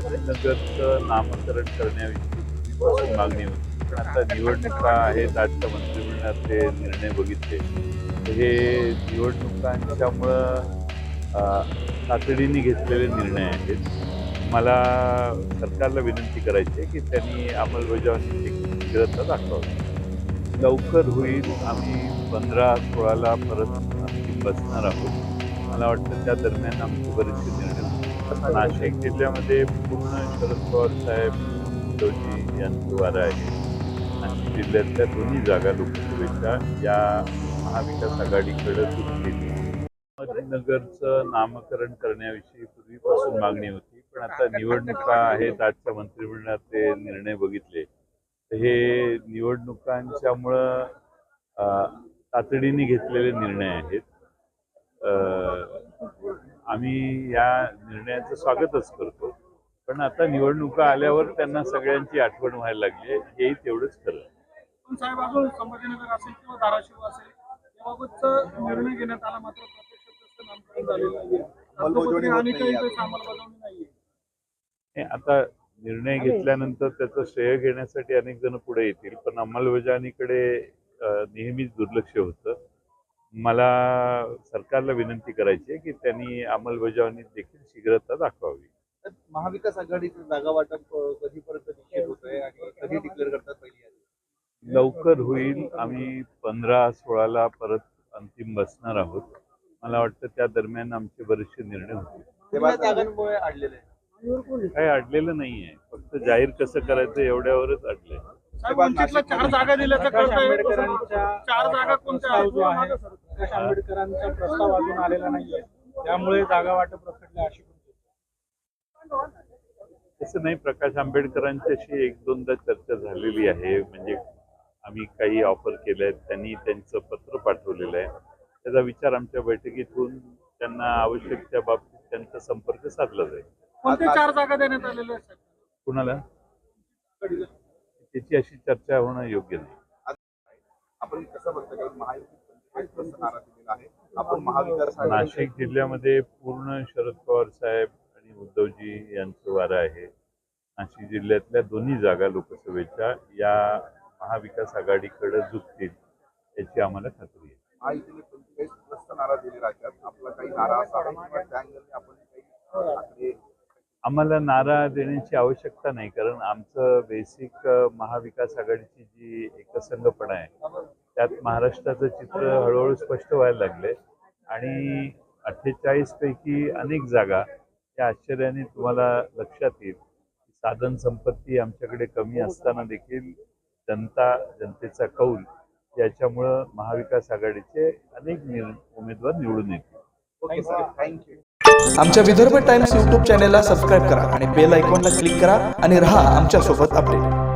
अहमदनगरचं नामकरण करण्याविषयी मागणी होती. पण आता निवडणुका आहेत आजच्या मंत्रिमंडळात ते निर्णय बघितले. हे निवडणुकांच्यामुळं तातडीने घेतलेले निर्णय आहेत. मला सरकारला विनंती करायची आहे की त्यांनी अंमलबजावणीची शीघ्रता दाखवावी. लवकर होईल आम्ही पंधरा सोळाला परत अंतिम बसणार आहोत. मला वाटतं त्या दरम्यान आमचे बरेचसे निर्णय नाशिक जिल्ह्यामध्ये पूर्ण शरद पवार साहेब उद्धवजी यांचं वारं आहे. नाशिक जिल्ह्यातल्या दोन्ही जागा लोकसभेच्या या महाविकास आघाडीकडे सुटलेली अहमदनगरचं नामकरण करण्याविषयी पूर्वीपासून मागणी होती पण आता निवडणुका आहेत आजच्या मंत्रिमंडळात ते निर्णय बघितले. हे निवडणुकांच्यामुळं तातडीने घेतलेले निर्णय आहेत. आम्ही या निर्णयाचं स्वागतच करतो. पण आता निवडणुका आल्यावर त्यांना सगळ्यांची आठवण व्हायला लागली आहे. हेही तेवढंच खरं पण साहेब अजून संभाजीनगर असेल किंवा धाराशिव असेल याबाबतचा निर्णय घेण्यात आला मात्र नामकरण झालेलं नाहीये. आणि काही अंमलबजावणी नाहीये. हे आता निर्णय घेतल्यानंतर त्याचं श्रेय घेण्यासाठी अनेक जण पुढे येतील पण अंमलबजावणीकडे नेहमीच दुर्लक्ष होतं. मला सरकारला विनंती करायची आहे की त्यांनी अंमलबजावणीत देखील शीघ्रता दाखवावी. महाविकास आघाडीचं जागा वाटप कधीपर्यंत निश्चित होत आहे आणि कधी डिक्लेअर करतात पहिली? लवकर होईल. आम्ही पंधरा सोळाला परत अंतिम बसणार आहोत. मला वाटतं त्या दरम्यान आमचे बरेचसे निर्णय होतील. काही अडलेलं नाही आहे फक्त जाहीर कसं करायचं एवढ्यावरच अडलंय चार जागा दिल्याचं चार जागा कोणत्या प्रकाश आंबेडकरांचा प्रस्ताव अजून आलेला नाहीये. त्यामुळे जागा वाटप रखडले अशी तसं नाही प्रकाश आंबेडकरांच्याशी एक दोनदा चर्चा झालेली आहे. म्हणजे आम्ही काही ऑफर केल्या आहेत त्यांनी त्यांचं पत्र पाठवलेलं आहे. त्याचा विचार आमच्या बैठकीत होऊन त्यांना आवश्यक त्या बाबतीत त्यांचा संपर्क साधला जाईल. कोणत्या चार जागा देण्यात आलेल्या आहेत? कुणाला? त्याची अशी चर्चा होणं योग्य नाही. आपण कसं बघता कारण महायुतीत आपण महाविकास नाशिक जिल्ह्यामध्ये पूर्ण शरद पवार साहेब आणि उद्धवजी यांचं वारं आहे. नाशिक जिल्ह्यातल्या दोन्ही जागा लोकसभेच्या या महाविकास आघाडीकडे झुकतील याची आम्हाला खात्री आहे. आपला काही नारा आम्हाला नारा देण्याची आवश्यकता नाही कारण आमचं बेसिक महाविकास आघाडीची जी एकसंघपणा आहे त्यात महाराष्ट्राचं चित्र हळूहळू स्पष्ट व्हायला लागले. आणि अठ्ठेचाळीस पैकी अनेक जागा या आश्चर्याने तुम्हाला लक्षात येईल. की साधन संपत्ती आमच्याकडे कमी असताना देखील जनता जनतेचा कौल याच्यामुळं महाविकास आघाडीचे अनेक उमेदवार निवडून येतील. Okay sir. थँक्यू आमच्या विदर्भ टाइम्स यूट्यूब चॅनेलला सबस्क्राईब करा आणि बेल आयकॉनला क्लिक करा आणि रहा आमच्यासोबत अपडेट.